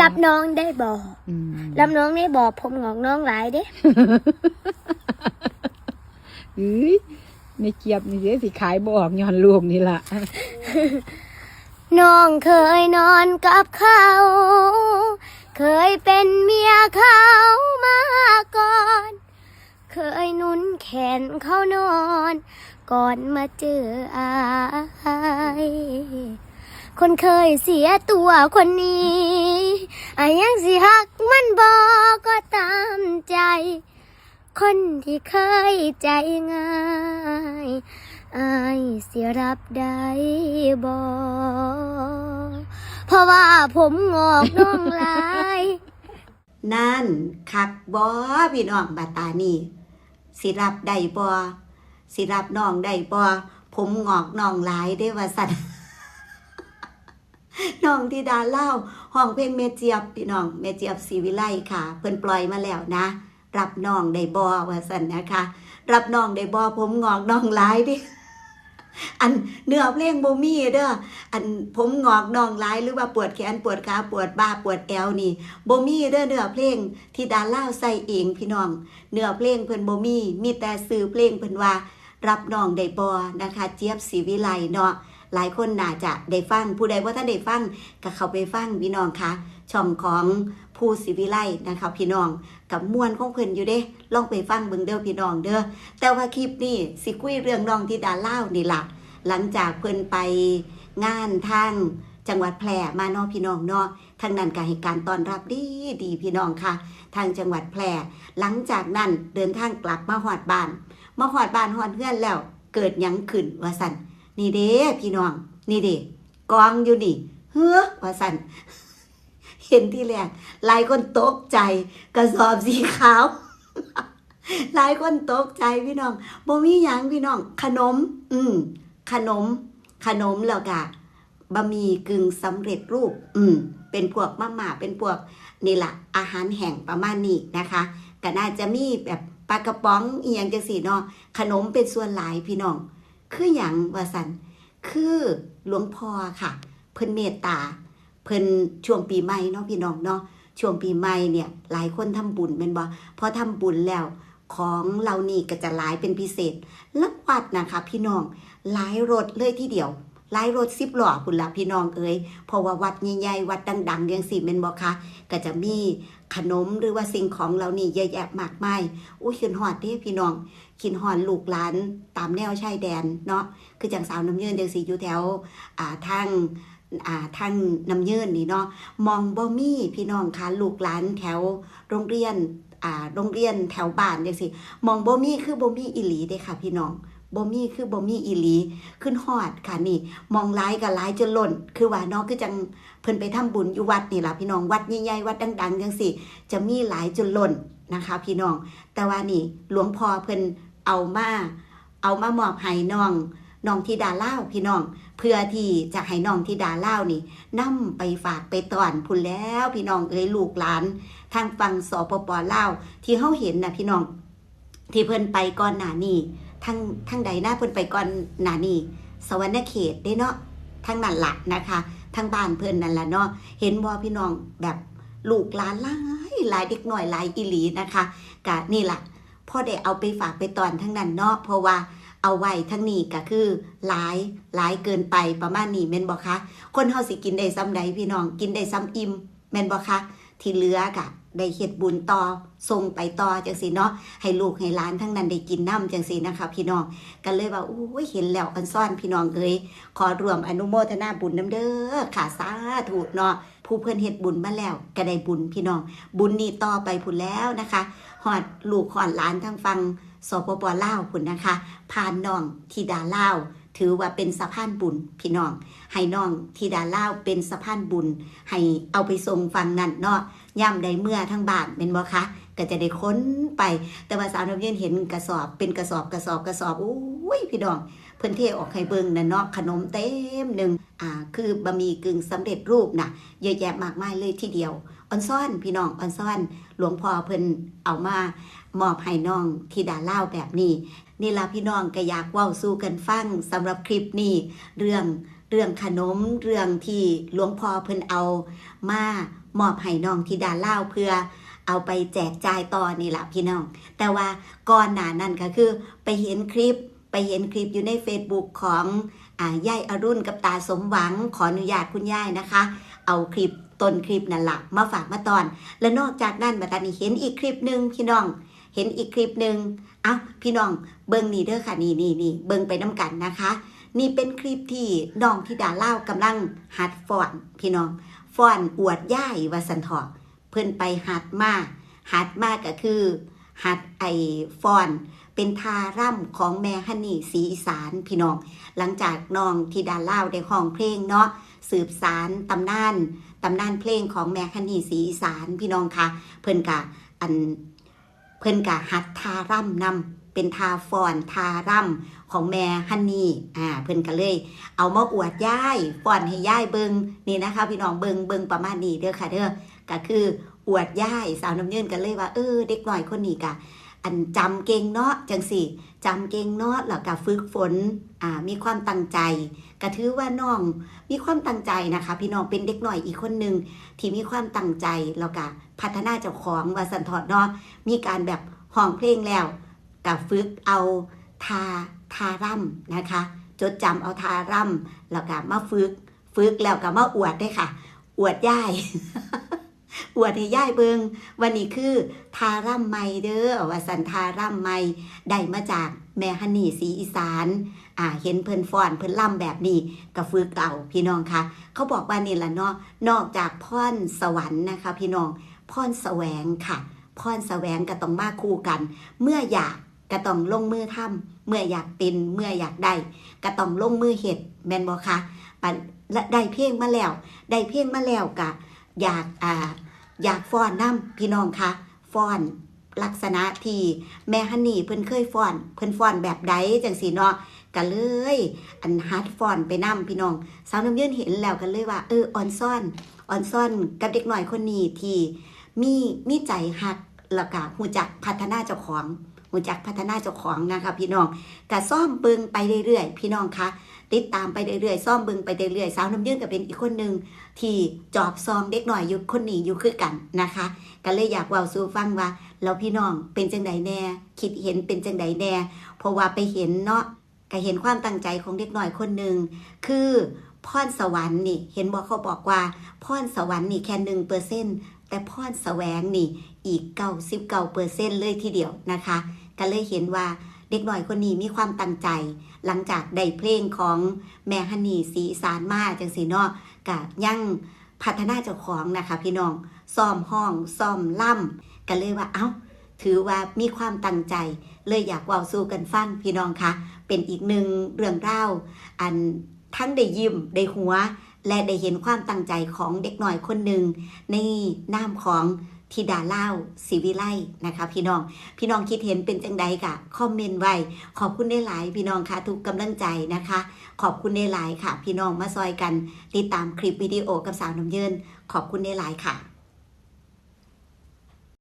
รับน้องได้บ่อืมรับน้องได้บ่ผมงอกน้องหลายเด้ เอ้ยในเจี๊ยบนี่เด้สิขายบออกย้อนลูกนี่ล่ะ น้องเคยนอนกับเขา เคยเป็นเมียเขามาก่อน เคยหนุนแขนเขานอน ก่อนมาเจออาย คนเคยเสียตัวคนนี้อายังสิหักมันบอก็ตามใจ คนที่เคยใจง่ายอายเสียรับได้บ่เพราะว่าผมงอกน้องลาย นั่นคักบอพี่น้องบาตานี่สิรับได้บอสิรับน้องได้บอผมงอกน้องลายได้ว่าสัน น้องที่ดาเล่าห้องเพลงเมเจียบพี่น้องเมเจียบศรีวิไลค่ะ เพิ่นปล่อยมาแล้วนะ รับน้องได้บอว่าสันนะคะ รับน้องได้บอผมงอกน้องหลายดิอันเนื้อเพลงโบมี่เด้อ อันผมงอกน้องหลายหรือว่าปวดแขนปวดขาปวดบ่าปวดแอวนี่โบมี่เด้อเนื้อเพลงที่ดาเล่าใส่เองพี่น้อง เนื้อเพลงเพิ่นโบมี่มีแต่ซื้อเพลงเพิ่นว่า รับน้องได้บอนะคะ เจี๊ยบศรีวิไลเนาะ หลายคนน่าจะได้ฟัง ผู้ใดว่าถ้าได้ฟังก็เข้าไปฟังพี่น้องคะช่องของผู้ศรีวิไลนะคะพี่น้องกับมวนของเพิ่นอยู่เด้ ลองไปฟังเบิ่งเด้อพี่น้องเด้อแต่ว่าคลิปนี้สิคุยเรื่องน้องที่ดาเล่านี่ละหลังจากเพิ่นไปงานทางจังหวัดแพร่มาเนาะพี่น้องเนาะทางนั้นก็ให้การต้อนรับดีดีพี่น้องค่ะ ทางจังหวัดแพร่หลังจากนั้นเดินทางกลับมาหอดบ้านมาหอดบ้านหอดเพื่อนแล้วเกิดยังขึ้นว่าสันนี่ นี่เด้พี่น้อง นี่เด้กองอยู่นี่เฮ้อว่าสันเห็นที่แรกหลายคนตกใจกระสอบสีขาว หลายคนตกใจพี่น้องบ่มีหยังพี่น้อง ขนม อืมขนม ขนมแล้วก็บะหมี่กึ่งสำเร็จรูป อืม เป็นพวกมาม่าเป็นพวกนี่แหละอาหารแห่งประมาณนี้นะคะก็น่าจะมีแบบปลากระป๋องอีหยังจังสี่เนาะขนมเป็นส่วนหลายพี่น้อง คืออย่างว่าสันคือหลวงพ่อค่ะ เพิ่นเมตตา เพิ่นช่วงปีใหม่เนาะพี่น้องเนาะช่วงปีใหม่เนี่ยหลายคนทำบุญเป็นบ่พอทำบุญแล้วของเรานี่ก็จะหลายเป็นพิเศษลักวัดนะคะ พี่น้องหลายรถเลยทีเดียว หลายรถสิบหล้อพุ่นละพี่น้องเอ้ยเพราะว่าวัดใหญ่ๆวัดดังๆอย่างสี่เมนบอกคะก็จะมีขนมหรือว่าสิ่งของเรานี่เยอะแยะมากมายอุ้ยขินหอดเด้พี่น้องขินหอดลูกหลานตามแนวชายแดนเนาะคือจังสาวน้ำเยินจังสีอยู่แถวอ่าทางอ่าทางน้ำเยินนี่เนาะมองบ่มีพี่น้องคะลูกหลานแถวโรงเรียนอ่าโรงเรียนแถวบ้านจังสิมองบ่มีคือบ่มีอีหลีเด้ค่ะพี่น้อง บ่มีคือบ่มีอีหลี ขึ้นฮอดค่ะนี่ มองหลายก็หลายจนล้นคือว่าเนาะคือจังเพิ่นไปทำบุญอยู่วัดนี่ล่ะพี่น้องวัดใหญ่ๆวัดดังๆจังซี่จะมีหลายจนล้นนะคะ พี่น้อง แต่ว่านี่หลวงพ่อเพิ่นเอามาเอามามอบให้น้องน้องธิดาเล่าพี่น้อง เพื่อที่จะให้น้องธิดาเล่านี่นํไปฝากไปตอนพุ่นแล้วพี่น้องเอ้ยลูกหลาน ทางฝั่งสปปเล่าที่เฮาเห็นน่ะพี่น้อง ที่เพิ่นไปก่อนหน้านี้ ทั้งทั้งใดหน้าเพิ่นไปก่อนหน้านี้สวรรณเขตได้เนาะทั้งนั้นละนะคะทั้งบ้านเพิ่นนั่นละเนาะเห็นบ่พี่น้องแบบลูกหลานหลายหลายเด็กหน่อยหลายอีหลีนะคะกะนี่ละพ่อได้เอาไปฝากไปตอนทั้งนั้นเนาะเพราะว่าเอาไว้ทั้งนี้ก็คือหลายหลายเกินไปประมาณนี้แม่นบ่คะคนเฮาสิกินได้ซ้ำใดพี่น้องกินได้ซ้ำอิ่มแม่นบ่คะ ที่เหลือกะได้เฮ็ดบุญต่อส่งไปต่อจังสีเนาะให้ลูกให้หลานทั้งนั้นได้กินน้ำจังสีนะคะ พี่น้องกันเลยว่าอู้ยเห็นแล้วอันซ่อนพี่น้องเอ้ยขอรวมอนุโมทนาบุญน้ำเด้อค่ะสาธุเนาะผู้เพื่อนเฮ็ดบุญมาแล้วก็ได้บุญพี่น้อง บุญนี้ต่อไปพุนแล้วนะคะหอดลูกหอดหลานทั้งฟังสปปลาวพุ่นนะคะผ่านน้องทิดาลาว ถือว่าเป็นสะพานบุญพี่น้อง ให้น้องทิดาเล่าเป็นสะพานบุญ ให้เอาไปส่งฟังนั่นเนาะย่ำใดเมื่อทั้งบานเป็นบ่คะก็จะได้ค้นไป แต่ว่าสาวน้ำเย็นเห็นกระสอบ เป็นกระสอบกระสอบกระสอบอุ้ยพี่น้อง เพิ่นเทออกให้เบิ่งน่ะเนาะขนมเต็มหนึ่งอ่าคือบะหมี่กึ่งสำเร็จรูปน่ะเยอะแยะมากมายเลยทีเดียว ออนซ่อนพี่น้องออนซ่อน หลวงพ่อเพิ่นเอามามอบให้น้องที่ดาเล่าแบบนี้ นี่ละพี่น้องก็อยากว้าสู้กันฟังสำหรับคลิปนี้ เรื่องเรื่องขนมเรื่องที่หลวงพ่อเพิ่นเอา มามอบให้น้องที่ดาเล่าเพื่อเอาไปแจกจ่ายต่อนี่ละพี่น้อง แต่ว่าก่อนหน้านั้นก็คือไปเห็นคลิปไปเห็นคลิปอยู่ใน Facebook ของอ่ายายอรุณกับตาสมหวังขออนุญาตคุณยายนะคะ เอาคลิป ต้นคลิปนั่นละมาฝากมาตอน และนอกจากนั้นบัดนี้เห็นอีกคลิปหนึ่งพี่น้อง เห็นอีกคลิปหนึ่งเอ้าพี่น้องเบิ่งนี่เด้อค่ะนี่นี่นี่เบิ่งไปน้ำกันนะคะ นี่เป็นคลิปที่น้องที่ดาเล่ากำลังหัดฟอนพี่น้องฟอนอวดย่ายวาสันทอเพิ่อนไปหัดมาหัดมาก็คือหัดไอฟอน เป็นทาร่ำของแม่ฮันนี่สีอีสานพี่น้อง หลังจากน้องที่ดาเล่าได้ห้องเพลงเนาะสืบสารตำนานตำนานเพลงของแม่ฮันนี่สีอีสานพี่น้องค่ะเพิ่นกะอันเพิ่นกะหัดทาร่ำนำเป็นทาฟอนทาร่ำของแม่ฮันนี่อ่าเพิ่นก็เลย เอามาอวดย่ายฟอนให้ย่ายเบิงนี่นะคะ พี่น้องเบิงเบิงประมาณนี้เด้อค่ะเด้อก็คืออวดย่ายสาวน้ำเยืนกันเลยว่าเออเด็กหน่อยคนนี้กะ อันจำเก่งเนาะจังสิจำเก่งเนาะแล้วก็ฝึกฝนอ่ามีความตั้งใจก็ถือว่าน้องมีความตั้งใจนะคะ พี่น้องเป็นเด็กหน่อยอีกคนหนึ่งที่มีความตั้งใจแล้วก็พัฒนาเจ้าของว่าสันทอดเนาะมีการแบบห้องเพลงแล้วกับฝึกเอาทาทาร่ำนะคะ จดจำเอาทาร่ำแล้วก็มาฝึกฝึกแล้วก็มาอวดได้ค่ะ อวดย่าย อวดให้ย่ายเบิงวันนี้คือทาร่ำไม่เด้อว่าสันทาร่ำไม่ได้มาจากแม่ฮันนี่สีอีสานอ่าเห็นเพิ่นฟอนเพิ่นล่ำแบบนี้ก็ฝึกเอาพี่น้องคะเขาบอกว่านี่ละเนาะนอกจากพรสวรรค์นะคะ พี่น้องพรแสวงค่ะพรแสวงก็ต้องมาคู่กัน เมื่ออยากก็ต้องลงมือทำเมื่ออยากเป็นเมื่ออยากได้ก็ต้องลงมือเฮ็ดแมนบ่คะและได้เพลงมาแล้ว ได้เพลงมาแล้วก็อยากอ่า อยากฟ้อนน้ำพี่น้องคะฟ้อนลักษณะที่แม่ฮันนี่เพิ่นเคยฟ้อน เพิ่นฟ้อนแบบใดจังสีเนาะก็เลย อันฮัดฟ้อนไปนํพี่น้อง สาวน้ำยื่นเห็นแล้วกันเลยว่า เออออนซ่อนออนซ่อนกับเด็กหน่อยคนนี้ที่มีมีใจหักแล้วก็หูจักพัฒนาเจ้าของ หูจักพัฒนาเจ้าของนะคะพี่น้องก็ซ่อมเบิงไปเรื่อยๆ พี่น้องคะติดตามไปเรื่อยๆซ่อมเบิงไปเรื่อยๆสาวน้ำยืนก็เป็นอีกคนหนึ่งที่จอบซองเด็กหน่อยอยู่คนนี้อยู่คือกันนะคะก็เลยอยากว่าสู่ฟังว่าแล้วพี่น้องเป็นจังใดแน่ คิดเห็นเป็นจังใดแน่เพราะว่าไปเห็นเนาะก็เห็นความตั้งใจของเด็กหน่อยคนหนึ่งคือพรสวรรค์นี่ เห็นบอกเขาบอกว่าพรสวรรค์นี่แค่หนึ่งเปอร์เซ็นแต่พรแสวงนี่อีก99เปอร์เซ็นเลยทีเดียวนะคะ ก็เลยเห็นว่าเด็กหน่อยคนนี้มีความตั้งใจ หลังจากได้เพลงของแม่ฮันนี่สีสารมาจังสีเนาะกับยั่งพัฒนาเจ้าของนะคะพี่น้องซ่อมห้องซ่อมล่ำก็เลยว่าเอ้า ถือว่ามีความตั้งใจ เลยอยากว่าสู้กันฟังพี่น้องคะเป็นอีกหนึ่งเรื่องเล่าอันทั้งได้ยิ้มได้หัว และได้เห็นความตั้งใจของเด็กหน่อยคนหนึ่งในนามของ ธิดาเล่าศิวิไลนะคะ พี่น้องพี่น้องคิดเห็นเป็นจังใดกะคอมเมนต์ไว้ขอบคุณได้หลายพี่น้องค่ะทุกกำลังใจนะคะ ขอบคุณได้หลายค่ะ พี่น้องมาซอยกันติดตามคลิปวิดีโอกับสาวน้ำเยินขอบคุณได้หลายค่ะ